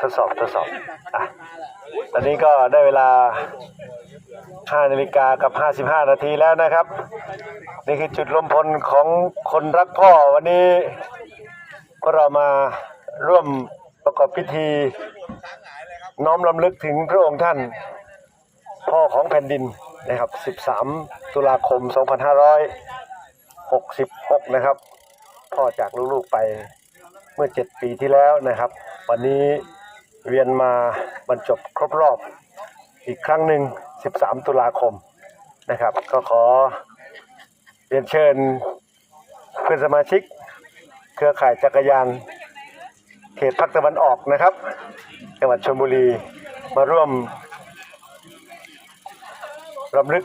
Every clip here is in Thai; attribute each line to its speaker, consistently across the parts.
Speaker 1: ทดสอบทดสอบอะตอนนี้ก็ได้เวลา 5นาฬิกากับ 55 นาทีแล้วนะครับ นี่คือจุดรวมพลของคนรักพ่อวันนี้พวกเรามาร่วมประกอบพิธี น้อมรำลึกถึงพระองค์ท่าน พ่อของแผ่นดินนะครับ 13 ตุลาคม 2566 นะครับ พ่อจากลูกๆไปเมื่อ 7 ปีที่แล้วนะครับ วันนี้ เวียนมาบรรจบครบรอบอีกครั้งหนึ่ง 13 ตุลาคมนะครับ ก็ขอเรียนเชิญเพื่อนสมาชิก เครือข่ายจักรยาน เขตภาคตะวันออกนะครับ จังหวัดชลบุรีมาร่วมรำลึก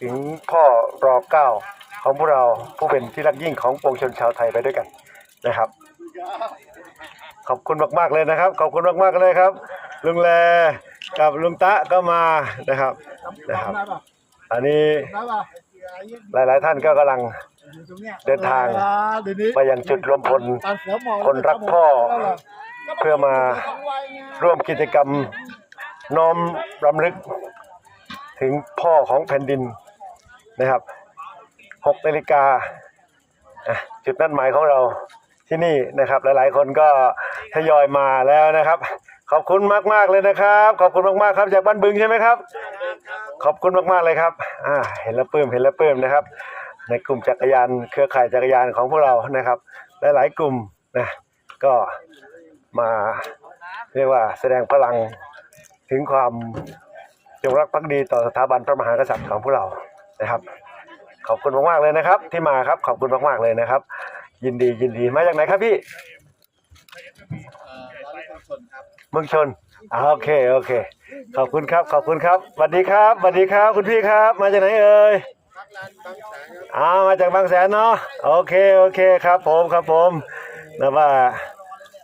Speaker 1: ถึงพ่อรอเก้าของพวกเราผู้เป็นที่รักยิ่งของปวงชนชาวไทยไปด้วยกันนะครับ อบคุณมากๆเลยนะครับ ขอบคุณมากๆเลยครับ ลุงแลกับลุงตะก็มานะครับนะครับ อันนี้หลายๆท่านก็กำลังเดินทางไปยังจุดรวมพลคนรักพ่อ เพื่อมาร่วมกิจกรรมน้อมรำลึก ถึงพ่อของแผ่นดินนะครับ6นาฬิกาอะจุดนัดหมายของเราที่นี่นะครับ หลายๆ คนก็ ทยอยมาแล้วนะครับ ขอบคุณมากๆเลยนะครับ ขอบคุณมากๆครับจากบ้านบึงใช่ไหมครับ ขอบคุณมากๆเลยครับอ่าเห็นแล้วปลื้มเห็นแล้วปลื้มนะครับ ในกลุ่มจักรยานเครือข่ายจักรยานของพวกเรานะครับหลายๆกลุ่มนะก็มาเรียกว่าแสดงพลังถึงความจงรักภักดีต่อสถาบันพระมหากษัตริย์ของพวกเรานะครับ ขอบคุณมากๆเลยนะครับ ที่มาครับขอบคุณมากๆเลยนะครับ ยินดียินดีมาจากไหนครับพี่ เมืองชนอ่าโอเคโอเค ขอบคุณครับขอบคุณครับสวัสดีครับสวัสดีครับคุณพี่ครับ มาจากไหนเอ่ยอ่ามาจากบางแสนเนาะโอเคโอเคครับผมครับผมนะว่า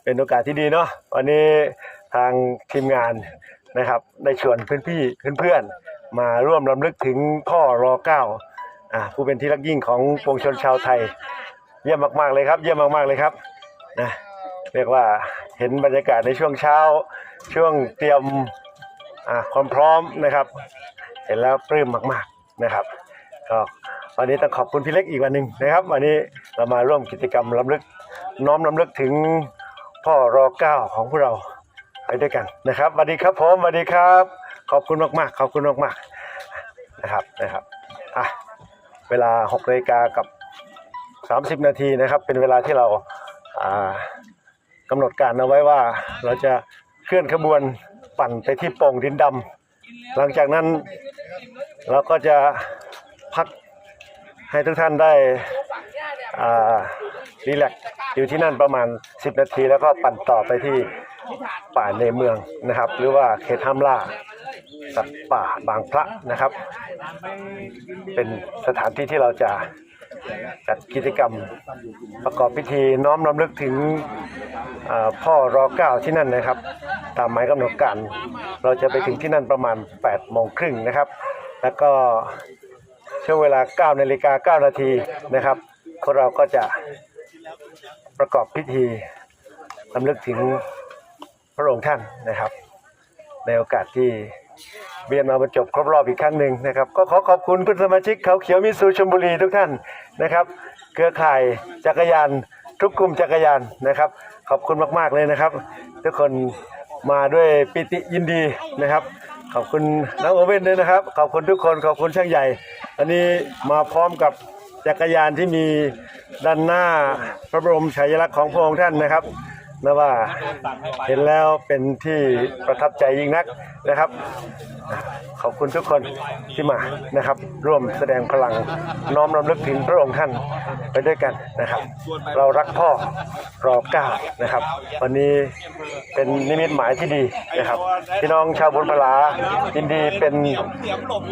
Speaker 1: เป็นโอกาสที่ดีเนาะวันนี้ทางทีมงานนะครับได้ชวนเพื่อนพี่เพื่อนๆมาร่วมรำลึกถึงพ่อรอเก้าอ่าผู้เป็นที่รักยิ่งของปวงชนชาวไทย เยี่ยมมากๆเลยครับ เยี่ยมมากๆเลยครับนะ เรียกว่าเห็นบรรยากาศในช่วงเช้าช่วงเตรียมความพร้อมนะครับ เห็นแล้วปลื้มมาก ๆนะครับก็วันนี้ต้องขอบคุณพี่เล็กอีกวันหนึ่งนะครับ วันนี้เรามาร่วมกิจกรรมรำลึกน้อมรำลึกถึงพ่อรอเก้าของพวกเราไปด้วยกันนะครับสวัสดีครับผมสวัสดีครับ ขอบคุณมากๆ ขอบคุณมากๆนะครับนะครับอะเวลา6นาฬิกากับ 30 นาทีนะครับ เป็นเวลาที่เราอ่า กำหนดการเอาไว้ว่าเราจะเคลื่อนขบวนปั่นไปที่โป่งดินดำหลังจากนั้นเราก็จะพักให้ทุกท่านได้อ่ารีแลกซ์อยู่ที่นั่นประมาณ 10 นาที แล้วก็ปั่นต่อไปที่ป่าในเมืองนะครับ หรือว่าเขตห้ามล่าสัตว์ป่าบางพระนะครับ เป็นสถานที่ที่เราจะ จัดกิจกรรมประกอบพิธีน้อมรำลึกถึงพ่อรอเก้าที่นั่นนะครับ ตามหมายกำหนดการ เราจะไปถึงที่นั่นประมาณ8โมงครึ่งนะครับ แล้วก็ช่วงเวลา9นาฬิกา9นาทีนะครับพวกเราก็จะประกอบพิธีรำลึกถึงพระองค์ท่านนะครับ ในโอกาสที่ เบียนมาบรรจบครบรอบอีกครั้งหนึ่งนะครับ ก็ขอขอบคุณเพื่อนสมาชิกเขาเขียวมิตซูชลบุรีทุกท่านนะครับ เครือข่ายจักรยาน ทุกกลุ่มจักรยานนะครับ ขอบคุณมากๆเลยนะครับ ทุกคนมาด้วยปิติยินดีนะครับ ขอบคุณน้องโอเว่นด้วยนะครับ ขอบคุณทุกคนขอบคุณช่างใหญ่อันนี้มาพร้อมกับจักรยานที่มีด้านหน้าพระบรมฉายาลักษณ์ของพระองค์ท่านนะครับ นะว่าเห็นแล้วเป็นที่ประทับใจยิ่งนักนะครับ ขอบคุณทุกคนที่มานะครับ ร่วมแสดงพลังน้อมรำลึกถึงพระองค์ท่านไปด้วยกันนะครับ เรารักพ่อรอเก้านะครับ วันนี้เป็นนิมิตหมายที่ดีนะครับ พี่น้องชาวบุญพลายินดีเป็น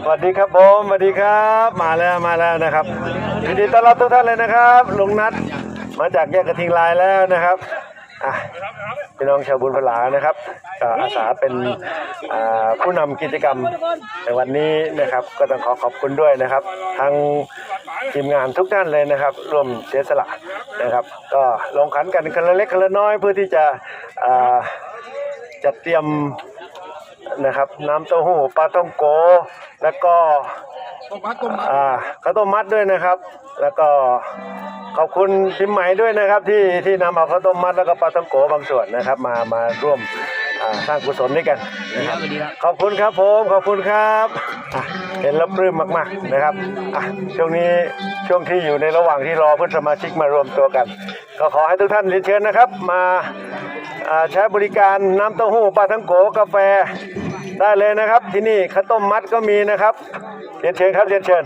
Speaker 1: สวัสดีครับผมสวัสดีครับ มาแล้วมาแล้วนะครับยินดีต้อนรับทุกท่านเลยนะครับลุงนัดมาจากแยกกระทิงลายแล้วนะครับ อะพี่น้องชาวบุญพลานะครับก็อาสาเป็นผู้นำกิจกรรมในวันนี้นะครับ ก็ต้องขอขอบคุณด้วยนะครับทางทีมงานทุกท่านเลยนะครับร่วมเสียสละนะครับ ก็ลงขันกันคนละเล็กคนละน้อยเพื่อที่จะจัดเตรียมนะครับน้ำเต้าหู้ปลาท่องโก แล้วก็อ่าข้าวต้มมัดด้วยนะครับ แล้วก็ ขอบคุณพิมพ์ไหมด้วยนะครับ ที่ที่นำเอาข้าวต้มมัดแล้วก็ปลาท่องโกบางส่วนนะครับ มามาร่วมอ่าสร้างกุศลด้วยกัน
Speaker 2: ดีครับดีครับ
Speaker 1: ขอบคุณครับผมขอบคุณครับอะเห็นแล้วปลื้มมากๆนะครับอะช่วงนี้ช่วงที่อยู่ในระหว่างที่รอเพื่อนสมาชิกมารวมตัวกัน ก็ขอให้ทุกท่านเรียนเชิญนะครับ มาอ่าใช้บริการน้ำเต้าหู้ปลาทั้งโกกาแฟได้เลยนะครับ ที่นี่ข้าวต้มมัดก็มีนะครับเรียนเชิญครับเรียนเชิญ